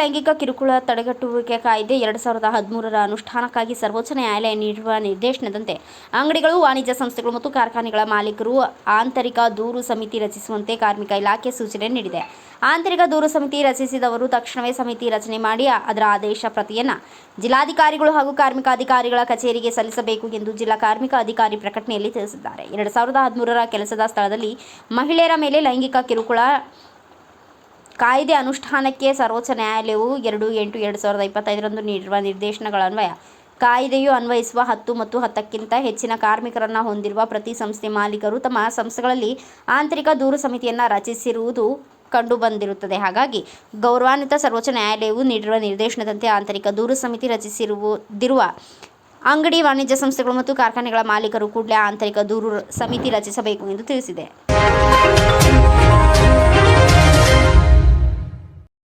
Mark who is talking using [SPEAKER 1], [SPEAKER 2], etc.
[SPEAKER 1] ಲೈಂಗಿಕ ಕಿರುಕುಳ ತಡೆಗಟ್ಟುವಿಕೆ ಕಾಯ್ದೆ ಎರಡು ಸಾವಿರದ ಹದಿಮೂರರ ಅನುಷ್ಠಾನಕ್ಕಾಗಿ ಸರ್ವೋಚ್ಚ ನ್ಯಾಯಾಲಯ ನೀಡಿರುವ ನಿರ್ದೇಶನದಂತೆ ಅಂಗಡಿಗಳು, ವಾಣಿಜ್ಯ ಸಂಸ್ಥೆಗಳು ಮತ್ತು ಕಾರ್ಖಾನೆಗಳ ಮಾಲೀಕರು ಆಂತರಿಕ ದೂರು ಸಮಿತಿ ರಚಿಸುವಂತೆ ಕಾರ್ಮಿಕ ಇಲಾಖೆ ಸೂಚನೆ ನೀಡಿದೆ. ಆಂತರಿಕ ದೂರು ಸಮಿತಿ ರಚಿಸಿದವರು ತಕ್ಷಣವೇ ಸಮಿತಿ ರಚನೆ ಮಾಡಿ ಅದರ ಆದೇಶ ಪ್ರತಿಯನ್ನು ಜಿಲ್ಲಾಧಿಕಾರಿಗಳು ಹಾಗೂ ಕಾರ್ಮಿಕ ಅಧಿಕಾರಿಗಳ ಕಚೇರಿಗೆ ಸಲ್ಲಿಸಬೇಕು ಎಂದು ಜಿಲ್ಲಾ ಕಾರ್ಮಿಕ ಅಧಿಕಾರಿ ಪ್ರಕಟಣೆಯಲ್ಲಿ ತಿಳಿಸಿದ್ದಾರೆ. ಎರಡು ಸಾವಿರದ ಹದಿಮೂರರ ಕೆಲಸದ ಸ್ಥಳದಲ್ಲಿ ಮಹಿಳೆಯರ ಮೇಲೆ ಲೈಂಗಿಕ ಕಿರುಕುಳ ಕಾಯ್ದೆ ಅನುಷ್ಠಾನಕ್ಕೆ ಸರ್ವೋಚ್ಚ ನ್ಯಾಯಾಲಯವು ಎರಡು ಎಂಟು ಎರಡು ಸಾವಿರದ ಇಪ್ಪತ್ತೈದರಂದು ನೀಡಿರುವ ನಿರ್ದೇಶನಗಳ ಅನ್ವಯ. ಕಾಯ್ದೆಯು ಅನ್ವಯಿಸುವ ಹತ್ತು ಮತ್ತು ಹತ್ತಕ್ಕಿಂತ ಹೆಚ್ಚಿನ ಕಾರ್ಮಿಕರನ್ನು ಹೊಂದಿರುವ ಪ್ರತಿ ಸಂಸ್ಥೆ ಮಾಲೀಕರು ತಮ್ಮ ಸಂಸ್ಥೆಗಳಲ್ಲಿ ಆಂತರಿಕ ದೂರು ಸಮಿತಿಯನ್ನು ರಚಿಸಿರುವುದು ಕಂಡುಬಂದಿರುತ್ತದೆ. ಹಾಗಾಗಿ ಗೌರವಾನ್ವಿತ ಸರ್ವೋಚ್ಚ ನ್ಯಾಯಾಲಯವು ನೀಡಿರುವ ನಿರ್ದೇಶನದಂತೆ ಆಂತರಿಕ ದೂರು ಸಮಿತಿ ರಚಿಸಿರುವುದಿರುವ ಅಂಗಡಿ ವಾಣಿಜ್ಯ ಸಂಸ್ಥೆಗಳು ಮತ್ತು ಕಾರ್ಖಾನೆಗಳ ಮಾಲೀಕರು ಕೂಡಲೇ ಆಂತರಿಕ ದೂರು ಸಮಿತಿ ರಚಿಸಬೇಕು ಎಂದು ತಿಳಿಸಿದೆ.